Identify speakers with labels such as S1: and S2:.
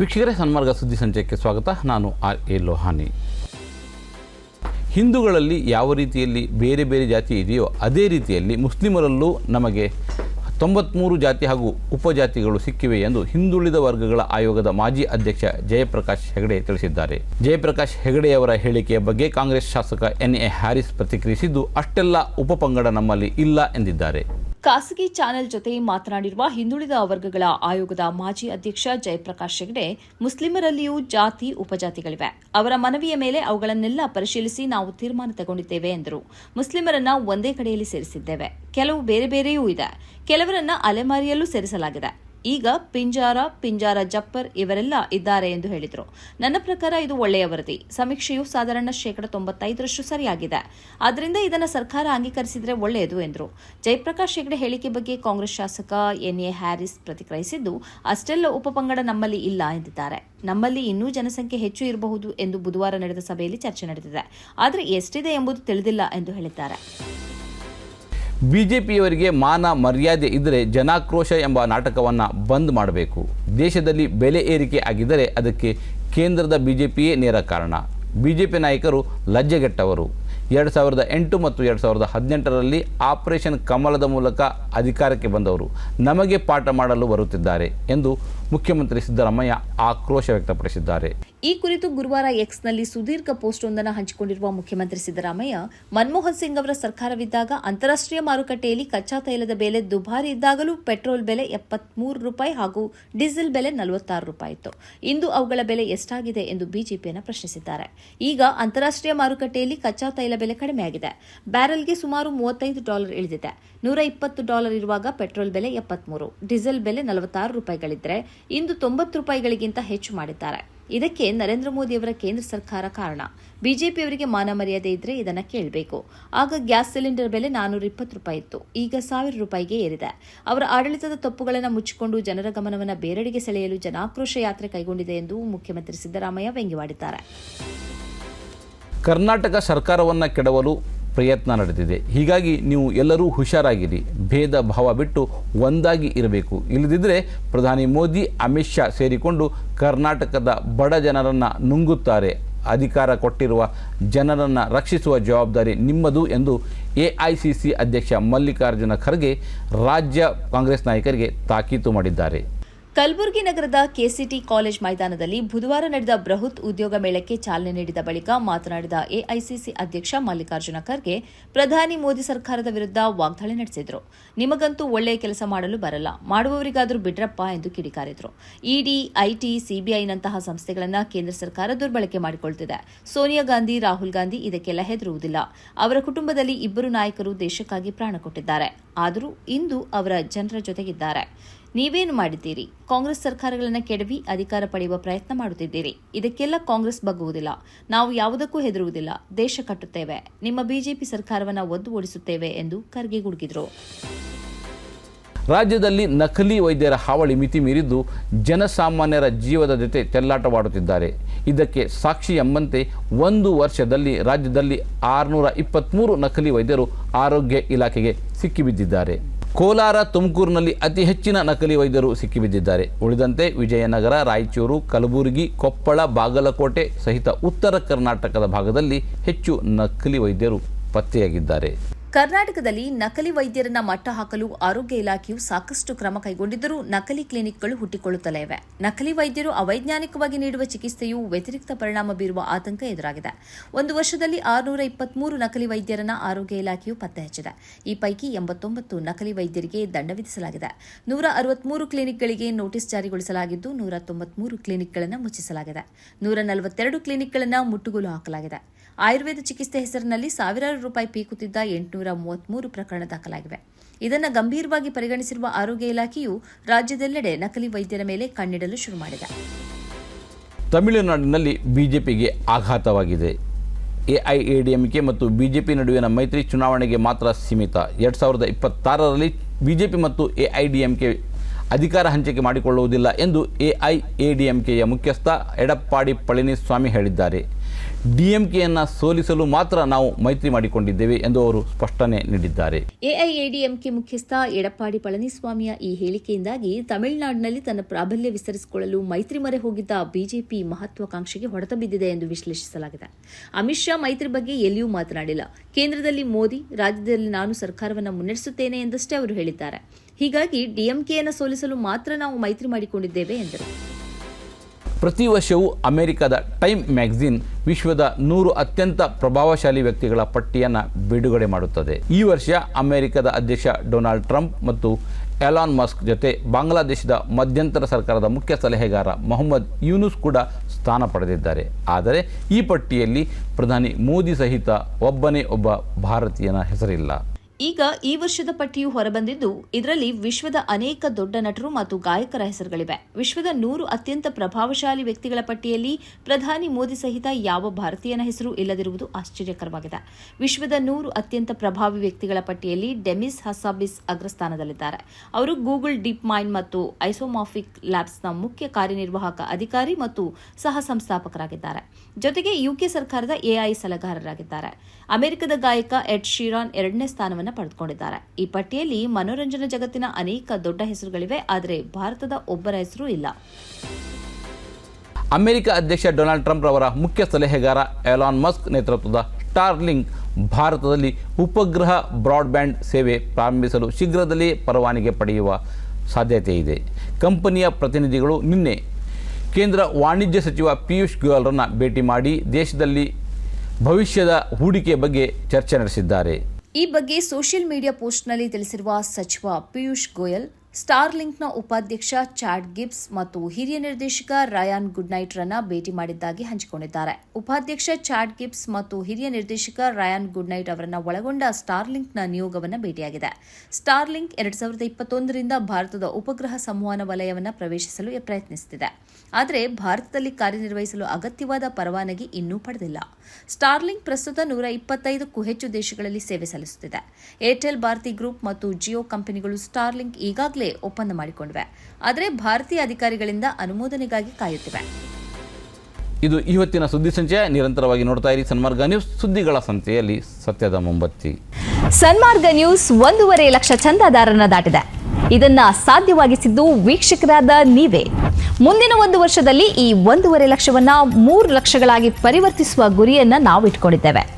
S1: ವೀಕ್ಷಕರೇ, ಸನ್ಮಾರ್ಗ ಸುದ್ದಿ ಸಂಚಯಕ್ಕೆ ಸ್ವಾಗತ. ನಾನು ಆರ್ ಎ ಲೋಹಾನಿ. ಹಿಂದೂಗಳಲ್ಲಿ ಯಾವ ರೀತಿಯಲ್ಲಿ ಬೇರೆ ಬೇರೆ ಜಾತಿ ಇದೆಯೋ ಅದೇ ರೀತಿಯಲ್ಲಿ ಮುಸ್ಲಿಮರಲ್ಲೂ ನಮಗೆ ತೊಂಬತ್ತ್ಮೂರು ಜಾತಿ ಹಾಗೂ ಉಪಜಾತಿಗಳು ಸಿಕ್ಕಿವೆ ಎಂದು ಹಿಂದುಳಿದ ವರ್ಗಗಳ ಆಯೋಗದ ಮಾಜಿ ಅಧ್ಯಕ್ಷ ಜಯಪ್ರಕಾಶ್ ಹೆಗಡೆ ತಿಳಿಸಿದ್ದಾರೆ. ಜಯಪ್ರಕಾಶ್ ಹೆಗಡೆಯವರ ಹೇಳಿಕೆಯ ಬಗ್ಗೆ ಕಾಂಗ್ರೆಸ್ ಶಾಸಕ ಎನ್ ಎ ಹ್ಯಾರಿಸ್ ಪ್ರತಿಕ್ರಿಯಿಸಿದ್ದು, ಅಷ್ಟೆಲ್ಲ ಉಪಪಂಗಡ ನಮ್ಮಲ್ಲಿ ಇಲ್ಲ ಎಂದಿದ್ದಾರೆ.
S2: ಖಾಸಗಿ ಚಾನೆಲ್ ಜೊತೆ ಮಾತನಾಡಿರುವ ಹಿಂದುಳಿದ ವರ್ಗಗಳ ಆಯೋಗದ ಮಾಜಿ ಅಧ್ಯಕ್ಷ ಜಯಪ್ರಕಾಶ್ ಹೆಗ್ಡೆ, ಮುಸ್ಲಿಮರಲ್ಲಿಯೂ ಜಾತಿ, ಉಪಜಾತಿಗಳಿವೆ. ಅವರ ಮನವಿಯ ಮೇಲೆ ಅವುಗಳನ್ನೆಲ್ಲ ಪರಿಶೀಲಿಸಿ ನಾವು ತೀರ್ಮಾನ ತಗೊಂಡಿದ್ದೇವೆ ಎಂದರು. ಮುಸ್ಲಿಮರನ್ನ ಒಂದೇ ಕಡೆಯಲ್ಲಿ ಸೇರಿಸಿದ್ದೇವೆ. ಕೆಲವು ಬೇರೆ ಬೇರೆಯೂ ಇದೆ. ಕೆಲವರನ್ನ ಅಲೆಮಾರಿಯಲ್ಲೂ ಸೇರಿಸಲಾಗಿದೆ. ಈಗ ಪಿಂಜಾರ ಪಿಂಜಾರ ಜಪ್ಪರ್ ಇವರೆಲ್ಲ ಇದ್ದಾರೆ ಎಂದು ಹೇಳಿದರು. ನನ್ನ ಪ್ರಕಾರ ಇದು ಒಳ್ಳೆಯ ವರದಿ. ಸಮೀಕ್ಷೆಯು ಸಾಧಾರಣ ಶೇಕಡ ತೊಂಬತ್ತೈದರಷ್ಟು ಸರಿಯಾಗಿದೆ. ಆದ್ದರಿಂದ ಇದನ್ನು ಸರ್ಕಾರ ಅಂಗೀಕರಿಸಿದರೆ ಒಳ್ಳೆಯದು ಎಂದರು. ಜಯಪ್ರಕಾಶ್ ಹೆಗ್ಡೆ ಹೇಳಿಕೆ ಬಗ್ಗೆ ಕಾಂಗ್ರೆಸ್ ಶಾಸಕ ಎನ್ ಎ ಹ್ಯಾರಿಸ್ ಪ್ರತಿಕ್ರಿಯಿಸಿದ್ದು, ಅಷ್ಟೆಲ್ಲ ಉಪಪಂಗಡ ನಮ್ಮಲ್ಲಿ ಇಲ್ಲ ಎಂದಿದ್ದಾರೆ. ನಮ್ಮಲ್ಲಿ ಇನ್ನೂ ಜನಸಂಖ್ಯೆ ಹೆಚ್ಚು ಇರಬಹುದು ಎಂದು ಬುಧವಾರ ನಡೆದ ಸಭೆಯಲ್ಲಿ ಚರ್ಚೆ ನಡೆದಿದೆ. ಆದರೆ ಎಷ್ಟಿದೆ ಎಂಬುದು ತಿಳಿದಿಲ್ಲ ಎಂದು ಹೇಳಿದ್ದಾರೆ.
S1: ಬಿಜೆಪಿಯವರಿಗೆ ಮಾನ ಮರ್ಯಾದೆ ಇದ್ದರೆ ಜನಾಕ್ರೋಶ ಎಂಬ ನಾಟಕವನ್ನು ಬಂದ್ ಮಾಡಬೇಕು. ದೇಶದಲ್ಲಿ ಬೆಲೆ ಏರಿಕೆ ಆಗಿದ್ದರೆ ಅದಕ್ಕೆ ಕೇಂದ್ರದ ಬಿ ಜೆ ಪಿಯೇ ನೇರ ಕಾರಣ. ಬಿ ಜೆ ಪಿ ನಾಯಕರು ಲಜ್ಜೆಗೆಟ್ಟವರು. ಎರಡು ಸಾವಿರದ ಎಂಟು ಮತ್ತು ಎರಡು ಸಾವಿರದ ಹದಿನೆಂಟರಲ್ಲಿ ಆಪರೇಷನ್ ಕಮಲದ ಮೂಲಕ ಅಧಿಕಾರಕ್ಕೆ ಬಂದವರು. ನಮಗೆ ಪಾಠ ಮಾಡಲು ಬರುತ್ತಿದ್ದಾರೆ ಎಂದು ಮುಖ್ಯಮಂತ್ರಿ ಸಿದ್ದರಾಮಯ್ಯ ಆಕ್ರೋಶ ವ್ಯಕ್ತಪಡಿಸಿದ್ದಾರೆ.
S2: ಈ ಕುರಿತು ಗುರುವಾರ ಎಕ್ಸ್ನಲ್ಲಿ ಸುದೀರ್ಘ ಪೋಸ್ಟ್ ಒಂದನ್ನು ಹಂಚಿಕೊಂಡಿರುವ ಮುಖ್ಯಮಂತ್ರಿ ಸಿದ್ದರಾಮಯ್ಯ, ಮನಮೋಹನ್ ಸಿಂಗ್ ಅವರ ಸರ್ಕಾರವಿದ್ದಾಗ ಅಂತಾರಾಷ್ಟ್ರೀಯ ಮಾರುಕಟ್ಟೆಯಲ್ಲಿ ಕಚ್ಚಾ ತೈಲದ ಬೆಲೆ ದುಬಾರಿ ಇದ್ದಾಗಲೂ ಪೆಟ್ರೋಲ್ ಬೆಲೆ ಎಪ್ಪತ್ಮೂರು ರೂಪಾಯಿ ಹಾಗೂ ಡೀಸೆಲ್ ಬೆಲೆ ನಲವತ್ತಾರು ರೂಪಾಯಿ ಇತ್ತು. ಇಂದು ಅವುಗಳ ಬೆಲೆ ಎಷ್ಟಾಗಿದೆ ಎಂದು ಬಿಜೆಪಿಯನ್ನು ಪ್ರಶ್ನಿಸಿದ್ದಾರೆ. ಈಗ ಅಂತಾರಾಷ್ಟ್ರೀಯ ಮಾರುಕಟ್ಟೆಯಲ್ಲಿ ಕಚ್ಚಾ ತೈಲ ಬೆಲೆ ಕಡಿಮೆಯಾಗಿದೆ. ಬ್ಯಾರೆಲ್ಗೆ ಸುಮಾರು ಮೂವತ್ತೈದು ಡಾಲರ್ ಇಳಿದಿದೆ. ನೂರ ಇಪ್ಪತ್ತು ಡಾಲರ್ ಇರುವಾಗ ಪೆಟ್ರೋಲ್ ಬೆಲೆ ಎಪ್ಪತ್ಮೂರು, ಡೀಸೆಲ್ ಬೆಲೆ ನಲವತ್ತಾರು ರೂಪಾಯಿಗಳಿದ್ರೆ ಇಂದು ತೊಂಬತ್ತು ರೂಪಾಯಿಗಳಿಗಿಂತ ಹೆಚ್ಚು ಮಾಡಿದ್ದಾರೆ. ಇದಕ್ಕೆ ನರೇಂದ್ರ ಮೋದಿಯವರ ಕೇಂದ್ರ ಸರ್ಕಾರ ಕಾರಣ. ಬಿಜೆಪಿಯವರಿಗೆ ಮಾನ ಮರ್ಯಾದೆ ಇದ್ರೆ ಇದನ್ನ ಕೇಳಬೇಕು. ಆಗ ಗ್ಯಾಸ್ ಸಿಲಿಂಡರ್ ಬೆಲೆ ನಾನೂರ ಇಪ್ಪತ್ತು ರೂಪಾಯಿ ಇತ್ತು. ಈಗ ಸಾವಿರ ರೂಪಾಯಿಗೆ ಏರಿದೆ. ಅವರ ಆಡಳಿತದ ತಪ್ಪುಗಳನ್ನು ಮುಚ್ಚಿಕೊಂಡು ಜನರ ಗಮನವನ್ನು ಬೇರೆಡೆಗೆ ಸೆಳೆಯಲು ಜನಾಕ್ರೋಶ ಯಾತ್ರೆ ಕೈಗೊಂಡಿದೆ ಎಂದು ಮುಖ್ಯಮಂತ್ರಿ ಸಿದ್ದರಾಮಯ್ಯ ವ್ಯಂಗ್ಯವಾಡಿದ್ದಾರೆ.
S1: ಕರ್ನಾಟಕ ಸರ್ಕಾರವನ್ನು ಕೆಡವಲು ಪ್ರಯತ್ನ ನಡೆದಿದೆ. ಹೀಗಾಗಿ ನೀವು ಎಲ್ಲರೂ ಹುಷಾರಾಗಿರಿ. ಭೇದ ಭಾವ ಬಿಟ್ಟು ಒಂದಾಗಿ ಇರಬೇಕು. ಇಲ್ಲದಿದ್ದರೆ ಪ್ರಧಾನಿ ಮೋದಿ, ಅಮಿತ್ ಶಾ ಸೇರಿಕೊಂಡು ಕರ್ನಾಟಕದ ಬಡ ಜನರನ್ನು ನುಂಗುತ್ತಾರೆ. ಅಧಿಕಾರ ಕೊಟ್ಟಿರುವ ಜನರನ್ನು ರಕ್ಷಿಸುವ ಜವಾಬ್ದಾರಿ ನಿಮ್ಮದು ಎಂದು ಎ ಅಧ್ಯಕ್ಷ ಮಲ್ಲಿಕಾರ್ಜುನ ಖರ್ಗೆ ರಾಜ್ಯ ಕಾಂಗ್ರೆಸ್ ನಾಯಕರಿಗೆ ತಾಕೀತು ಮಾಡಿದ್ದಾರೆ.
S2: ಕಲಬುರಗಿ ನಗರದ ಕೆಸಿಟಿ ಕಾಲೇಜ್ ಮೈದಾನದಲ್ಲಿ ಬುಧವಾರ ನಡೆದ ಬೃಹತ್ ಉದ್ಯೋಗ ಮೇಳಕ್ಕೆ ಚಾಲನೆ ನೀಡಿದ ಬಳಿಕ ಮಾತನಾಡಿದ ಎಐಸಿಸಿ ಅಧ್ಯಕ್ಷ ಮಲ್ಲಿಕಾರ್ಜುನ ಖರ್ಗೆ, ಪ್ರಧಾನಿ ಮೋದಿ ಸರ್ಕಾರದ ವಿರುದ್ಧ ವಾಗ್ದಾಳಿ ನಡೆಸಿದರು. ನಿಮಗಂತೂ ಒಳ್ಳೆಯ ಕೆಲಸ ಮಾಡಲು ಬರಲ್ಲ. ಮಾಡುವವರಿಗಾದರೂ ಬಿಡ್ರಪ್ಪ ಎಂದು ಕಿಡಿಕಾರಿದರು. ಇಡಿ, ಐಟಿ, ಸಿಬಿಐನಂತಹ ಸಂಸ್ಥೆಗಳನ್ನು ಕೇಂದ್ರ ಸರ್ಕಾರ ದುರ್ಬಳಕೆ ಮಾಡಿಕೊಳ್ತಿದೆ. ಸೋನಿಯಾ ಗಾಂಧಿ, ರಾಹುಲ್ ಗಾಂಧಿ ಇದಕ್ಕೆಲ್ಲ ಹೆದರುವುದಿಲ್ಲ. ಅವರ ಕುಟುಂಬದಲ್ಲಿ ಇಬ್ಬರು ನಾಯಕರು ದೇಶಕ್ಕಾಗಿ ಪ್ರಾಣ ಕೊಟ್ಟಿದ್ದಾರೆ. ಆದರೂ ಇಂದು ಅವರ ಜನರ ಜೊತೆಗಿದ್ದಾರೆ. ನೀವೇನು ಮಾಡಿದ್ದೀರಿ? ಕಾಂಗ್ರೆಸ್ ಸರ್ಕಾರಗಳನ್ನು ಕೆಡವಿ ಅಧಿಕಾರ ಪಡೆಯುವ ಪ್ರಯತ್ನ ಮಾಡುತ್ತಿದ್ದೀರಿ. ಇದಕ್ಕೆಲ್ಲ ಕಾಂಗ್ರೆಸ್ ಬಗ್ಗುವುದಿಲ್ಲ. ನಾವು ಯಾವುದಕ್ಕೂ ಹೆದರುವುದಿಲ್ಲ. ದೇಶ ಕಟ್ಟುತ್ತೇವೆ. ನಿಮ್ಮ ಬಿಜೆಪಿ ಸರ್ಕಾರವನ್ನು ಒದ್ದು ಓಡಿಸುತ್ತೇವೆ ಎಂದು ಖರ್ಗೆ ಗುಡುಗಿದರು.
S1: ರಾಜ್ಯದಲ್ಲಿ ನಕಲಿ ವೈದ್ಯರ ಹಾವಳಿ ಮಿತಿ ಮೀರಿದ್ದು ಜನಸಾಮಾನ್ಯರ ಜೀವದ ಜೊತೆ ತೆಲ್ಲಾಟವಾಡುತ್ತಿದ್ದಾರೆ ಇದಕ್ಕೆ ಸಾಕ್ಷಿ ಎಂಬಂತೆ ಒಂದು ವರ್ಷದಲ್ಲಿ ರಾಜ್ಯದಲ್ಲಿ ಆರುನೂರ ಇಪ್ಪತ್ತ್ಮೂರು ನಕಲಿ ವೈದ್ಯರು ಆರೋಗ್ಯ ಇಲಾಖೆಗೆ ಸಿಕ್ಕಿಬಿದ್ದಿದ್ದಾರೆ. ಕೋಲಾರ ತುಮಕೂರಿನಲ್ಲಿ ಅತಿ ಹೆಚ್ಚಿನ ನಕಲಿ ವೈದ್ಯರು ಸಿಕ್ಕಿಬಿದ್ದಿದ್ದಾರೆ. ಉಳಿದಂತೆ ವಿಜಯನಗರ, ರಾಯಚೂರು, ಕಲಬುರಗಿ, ಕೊಪ್ಪಳ, ಬಾಗಲಕೋಟೆ ಸಹಿತ ಉತ್ತರ ಕರ್ನಾಟಕದ ಭಾಗದಲ್ಲಿ ಹೆಚ್ಚು ನಕಲಿ ವೈದ್ಯರು ಪತ್ತೆಯಾಗಿದ್ದಾರೆ.
S2: ಕರ್ನಾಟಕದಲ್ಲಿ ನಕಲಿ ವೈದ್ಯರನ್ನ ಮಟ್ಟ ಹಾಕಲು ಆರೋಗ್ಯ ಇಲಾಖೆಯು ಸಾಕಷ್ಟು ಕ್ರಮ ಕೈಗೊಂಡಿದ್ದರೂ ನಕಲಿ ಕ್ಲಿನಿಕ್ಗಳು ಹುಟ್ಟಿಕೊಳ್ಳುತ್ತಲೇ ಇವೆ. ನಕಲಿ ವೈದ್ಯರು ಅವೈಜ್ಞಾನಿಕವಾಗಿ ನೀಡುವ ಚಿಕಿತ್ಸೆಯು ವ್ಯತಿರಿಕ್ತ ಪರಿಣಾಮ ಬೀರುವ ಆತಂಕ ಎದುರಾಗಿದೆ. ಒಂದು ವರ್ಷದಲ್ಲಿ ಆರುನೂರ ಇಪ್ಪತ್ಮೂರು ನಕಲಿ ವೈದ್ಯರನ್ನ ಆರೋಗ್ಯ ಇಲಾಖೆಯು ಪತ್ತೆ ಹಚ್ಚಿದೆ. ಈ ಪೈಕಿ ಎಂಬತ್ತೊಂಬತ್ತು ನಕಲಿ ವೈದ್ಯರಿಗೆ ದಂಡ ವಿಧಿಸಲಾಗಿದೆ. ನೂರ ಅರವತ್ಮೂರು ಕ್ಲಿನಿಕ್ಗಳಿಗೆ ನೋಟಿಸ್ ಜಾರಿಗೊಳಿಸಲಾಗಿದ್ದು, ನೂರ ತೊಂಬತ್ಮೂರು ಕ್ಲಿನಿಕ್ಗಳನ್ನು ಮುಚ್ಚಿಸಲಾಗಿದೆ. ನೂರ ನಲವತ್ತೆರಡು ಕ್ಲಿನಿಕ್ಗಳನ್ನು ಮುಟ್ಟುಗೋಲು ಹಾಕಲಾಗಿದೆ. ಆಯುರ್ವೇದ ಚಿಕಿತ್ಸೆ ಹೆಸರಿನಲ್ಲಿ ಸಾವಿರಾರು ರೂಪಾಯಿ ಪೀಕುತ್ತಿದ್ದ ಎಂಟುನೂರ ಮೂವತ್ಮೂರು ಪ್ರಕರಣ ದಾಖಲಾಗಿವೆ. ಇದನ್ನು ಗಂಭೀರವಾಗಿ ಪರಿಗಣಿಸಿರುವ ಆರೋಗ್ಯ ಇಲಾಖೆಯು ರಾಜ್ಯದೆಲ್ಲೆಡೆ ನಕಲಿ ವೈದ್ಯರ ಮೇಲೆ ಕಣ್ಣಿಡಲು ಶುರು ಮಾಡಿದೆ.
S1: ತಮಿಳುನಾಡಿನಲ್ಲಿ ಬಿಜೆಪಿಗೆ ಆಘಾತವಾಗಿದೆ. ಎಐಎಡಿಎಂಕೆ ಮತ್ತು ಬಿಜೆಪಿ ನಡುವಿನ ಮೈತ್ರಿ ಚುನಾವಣೆಗೆ ಮಾತ್ರ ಸೀಮಿತ. ಎರಡು ಸಾವಿರದ ಇಪ್ಪತ್ತಾರರಲ್ಲಿ ಬಿಜೆಪಿ ಮತ್ತು ಎಐಡಿಎಂಕೆ ಅಧಿಕಾರ ಹಂಚಿಕೆ ಮಾಡಿಕೊಳ್ಳುವುದಿಲ್ಲ ಎಂದು ಎಐಎಡಿಎಂಕೆಯ ಮುಖ್ಯಸ್ಥ ಎಡಪ್ಪಾಡಿ ಪಳನಿಸ್ವಾಮಿ ಹೇಳಿದ್ದಾರೆ. ಡಿಎಂಕೆಯನ್ನು ಸೋಲಿಸಲು ಮಾತ್ರ ನಾವು ಮೈತ್ರಿ ಮಾಡಿಕೊಂಡಿದ್ದೇವೆ ಎಂದು ಅವರು ಸ್ಪಷ್ಟನೆ ನೀಡಿದ್ದಾರೆ.
S2: ಎಐಎಡಿಎಂಕೆ ಮುಖ್ಯಸ್ಥ ಎಡಪ್ಪಾಡಿ ಪಳನಿಸ್ವಾಮಿಯ ಈ ಹೇಳಿಕೆಯಿಂದಾಗಿ ತಮಿಳುನಾಡಿನಲ್ಲಿ ತನ್ನ ಪ್ರಾಬಲ್ಯ ವಿಸ್ತರಿಸಿಕೊಳ್ಳಲು ಮೈತ್ರಿ ಮೊರೆ ಹೋಗಿದ್ದ ಬಿಜೆಪಿ ಮಹತ್ವಾಕಾಂಕ್ಷೆಗೆ ಹೊಡೆತ ಬಿದ್ದಿದೆ ಎಂದು ವಿಶ್ಲೇಷಿಸಲಾಗಿದೆ. ಅಮಿತ್ ಶಾ ಮೈತ್ರಿ ಬಗ್ಗೆ ಎಲ್ಲಿಯೂ ಮಾತನಾಡಿಲ್ಲ. ಕೇಂದ್ರದಲ್ಲಿ ಮೋದಿ, ರಾಜ್ಯದಲ್ಲಿ ನಾನು ಸರ್ಕಾರವನ್ನು ಮುನ್ನಡೆಸುತ್ತೇನೆ ಎಂದಷ್ಟೇ ಅವರು ಹೇಳಿದ್ದಾರೆ. ಹೀಗಾಗಿ ಡಿಎಂಕೆಯನ್ನು ಸೋಲಿಸಲು ಮಾತ್ರ ನಾವು ಮೈತ್ರಿ ಮಾಡಿಕೊಂಡಿದ್ದೇವೆ ಎಂದರು.
S1: ಪ್ರತಿ ವರ್ಷವೂ ಅಮೆರಿಕದ ಟೈಮ್ ಮ್ಯಾಗಝಿನ್ ವಿಶ್ವದ ನೂರು ಅತ್ಯಂತ ಪ್ರಭಾವಶಾಲಿ ವ್ಯಕ್ತಿಗಳ ಪಟ್ಟಿಯನ್ನು ಬಿಡುಗಡೆ ಮಾಡುತ್ತದೆ. ಈ ವರ್ಷ ಅಮೆರಿಕದ ಅಧ್ಯಕ್ಷ ಡೊನಾಲ್ಡ್ ಟ್ರಂಪ್ ಮತ್ತು ಎಲಾನ್ ಮಸ್ಕ್ ಜೊತೆ ಬಾಂಗ್ಲಾದೇಶದ ಮಧ್ಯಂತರ ಸರ್ಕಾರದ ಮುಖ್ಯ ಸಲಹೆಗಾರ ಮೊಹಮ್ಮದ್ ಯೂನುಸ್ ಕೂಡ ಸ್ಥಾನ ಪಡೆದಿದ್ದಾರೆ. ಆದರೆ ಈ ಪಟ್ಟಿಯಲ್ಲಿ ಪ್ರಧಾನಿ ಮೋದಿ ಸಹಿತ ಒಬ್ಬನೇ ಒಬ್ಬ ಭಾರತೀಯನ ಹೆಸರಿಲ್ಲ.
S2: ಈಗ ಈ ವರ್ಷದ ಪಟ್ಟಿಯು ಹೊರಬಂದಿದ್ದು, ಇದರಲ್ಲಿ ವಿಶ್ವದ ಅನೇಕ ದೊಡ್ಡ ನಟರು ಮತ್ತು ಗಾಯಕರ ಹೆಸರುಗಳಿವೆ. ವಿಶ್ವದ ನೂರು ಅತ್ಯಂತ ಪ್ರಭಾವಶಾಲಿ ವ್ಯಕ್ತಿಗಳ ಪಟ್ಟಿಯಲ್ಲಿ ಪ್ರಧಾನಿ ಮೋದಿ ಸಹಿತ ಯಾವ ಭಾರತೀಯನ ಹೆಸರು ಇಲ್ಲದಿರುವುದು ಆಶ್ಚರ್ಯಕರವಾಗಿದೆ. ವಿಶ್ವದ ನೂರು ಅತ್ಯಂತ ಪ್ರಭಾವಿ ವ್ಯಕ್ತಿಗಳ ಪಟ್ಟಿಯಲ್ಲಿ ಡೆಮಿಸ್ ಹಸಾಬಿಸ್ ಅಗ್ರಸ್ಥಾನದಲ್ಲಿದ್ದಾರೆ. ಅವರು ಗೂಗಲ್ ಡೀಪ್ ಮೈಂಡ್ ಮತ್ತು ಐಸೋಮಾಫಿಕ್ ಲ್ಯಾಬ್ಸ್ನ ಮುಖ್ಯ ಕಾರ್ಯನಿರ್ವಾಹಕ ಅಧಿಕಾರಿ ಮತ್ತು ಸಹ ಸಂಸ್ಥಾಪಕರಾಗಿದ್ದಾರೆ. ಜೊತೆಗೆ ಯುಕೆ ಸರ್ಕಾರದ ಎಐ ಸಲಹೆಗಾರರಾಗಿದ್ದಾರೆ ಅಮೆರಿಕದ ಗಾಯಕ ಎಡ್ ಶಿರಾನ್ ಎರಡನೇ ಸ್ಥಾನವನ್ನು ಪಡೆದುಕೊಂಡಿದ್ದಾರೆ. ಈ ಪಟ್ಟಿಯಲ್ಲಿ ಮನೋರಂಜನಾ ಜಗತ್ತಿನ ಅನೇಕ ದೊಡ್ಡ ಹೆಸರುಗಳಿವೆ, ಆದರೆ ಭಾರತದ ಒಬ್ಬರ ಹೆಸರು ಇಲ್ಲ.
S1: ಅಮೆರಿಕ ಅಧ್ಯಕ್ಷ ಡೊನಾಲ್ಡ್ ಟ್ರಂಪ್ ರವರ ಮುಖ್ಯ ಸಲಹೆಗಾರ ಎಲಾನ್ ಮಸ್ಕ್ ನೇತೃತ್ವದ ಸ್ಟಾರ್ಲಿಂಗ್ ಭಾರತದಲ್ಲಿ ಉಪಗ್ರಹ ಬ್ರಾಡ್ಬ್ಯಾಂಡ್ ಸೇವೆ ಪ್ರಾರಂಭಿಸಲು ಶೀಘ್ರದಲ್ಲೇ ಪರವಾನಗಿ ಪಡೆಯುವ ಸಾಧ್ಯತೆ ಇದೆ. ಕಂಪನಿಯ ಪ್ರತಿನಿಧಿಗಳು ನಿನ್ನೆ ಕೇಂದ್ರ ವಾಣಿಜ್ಯ ಸಚಿವ ಪಿಯೂಷ್ ಗೋಯಲ್ರನ್ನು ಭೇಟಿ ಮಾಡಿ ದೇಶದಲ್ಲಿ ಭವಿಷ್ಯದ ಹೂಡಿಕೆ ಬಗ್ಗೆ ಚರ್ಚೆ ನಡೆಸಿದ್ದಾರೆ.
S2: ಈ ಬಗ್ಗೆ ಸೋಷಿಯಲ್ ಮೀಡಿಯಾ ಪೋಸ್ಟ್ನಲ್ಲಿ ತಿಳಿಸಿರುವ ಸಚಿವ ಪಿಯೂಷ್ ಗೋಯಲ್ ಸ್ಟಾರ್ಲಿಂಕ್ನ ಉಪಾಧ್ಯಕ್ಷ ಚಾಡ್ ಗಿಬ್ಸ್ ಮತ್ತು ಹಿರಿಯ ನಿರ್ದೇಶಕ ರಯಾನ್ ಗುಡ್ನೈಟ್ ರನ್ನ ಭೇಟಿ ಮಾಡಿದ್ದಾಗಿ ಹಂಚಿಕೊಂಡಿದ್ದಾರೆ. ಉಪಾಧ್ಯಕ್ಷ ಚಾಡ್ ಗಿಬ್ಸ್ ಮತ್ತು ಹಿರಿಯ ನಿರ್ದೇಶಕ ರಯಾನ್ ಗುಡ್ನೈಟ್ ಅವರನ್ನ ಒಳಗೊಂಡ ಸ್ಟಾರ್ಲಿಂಕ್ನ ನಿಯೋಗವನ್ನು ಭೇಟಿಯಾಗಿದೆ. ಸ್ಟಾರ್ಲಿಂಕ್ ಎರಡ್ ಸಾವಿರದ ಇಪ್ಪತ್ತೊಂದರಿಂದ ಭಾರತದ ಉಪಗ್ರಹ ಸಂವಹನ ವಲಯವನ್ನು ಪ್ರವೇಶಿಸಲು ಪ್ರಯತ್ನಿಸುತ್ತಿದೆ. ಆದರೆ ಭಾರತದಲ್ಲಿ ಕಾರ್ಯನಿರ್ವಹಿಸಲು ಅಗತ್ಯವಾದ ಪರವಾನಗಿ ಇನ್ನೂ ಪಡೆದಿಲ್ಲ. ಸ್ಟಾರ್ಲಿಂಕ್ ಪ್ರಸ್ತುತ ನೂರ ಇಪ್ಪತ್ತೈದಕ್ಕೂ ಹೆಚ್ಚು ದೇಶಗಳಲ್ಲಿ ಸೇವೆ ಸಲ್ಲಿಸುತ್ತಿದೆ. ಏರ್ಟೆಲ್ ಭಾರತಿ ಗ್ರೂಪ್ ಮತ್ತು ಜಿಯೋ ಕಂಪನಿಗಳು ಸ್ಟಾರ್ಲಿಂಕ್ ಈಗಾಗಲೇ ಒಪ್ಪಂದ ಮಾಡಿಕೊಂಡಿವೆ. ಆದರೆ ಭಾರತೀಯ ಅಧಿಕಾರಿಗಳಿಂದ ಅನುಮೋದನೆಗಾಗಿ ಕಾಯುತ್ತಿವೆ.
S1: ಇದು ಇವತ್ತಿನ ಸುದ್ದಿ ಸಂಚಯ. ನಿರಂತರವಾಗಿ ನೋಡ್ತಾ ಇರಿ ಸನ್ಮಾರ್ಗ ನ್ಯೂಸ್. ಸುದ್ದಿಗಳ ಸಂತೆಯಲ್ಲಿ ಸತ್ಯದ ಮೊಂಬತ್ತಿ.
S2: ಸನ್ಮಾರ್ಗ ನ್ಯೂಸ್ ಒಂದೂವರೆ ಲಕ್ಷ ಚಂದಾದಾರರನ್ನ ದಾಟಿದೆ. ಇದನ್ನ ಸಾಧ್ಯವಾಗಿಸಿದ್ದು ವೀಕ್ಷಕರಾದ ನೀವೇ. ಮುಂದಿನ ಒಂದು ವರ್ಷದಲ್ಲಿ ಈ ಒಂದೂವರೆ ಲಕ್ಷವನ್ನ ಮೂರು ಲಕ್ಷಗಳಾಗಿ ಪರಿವರ್ತಿಸುವ ಗುರಿಯನ್ನ ನಾವು ಇಟ್ಕೊಂಡಿದ್ದೇವೆ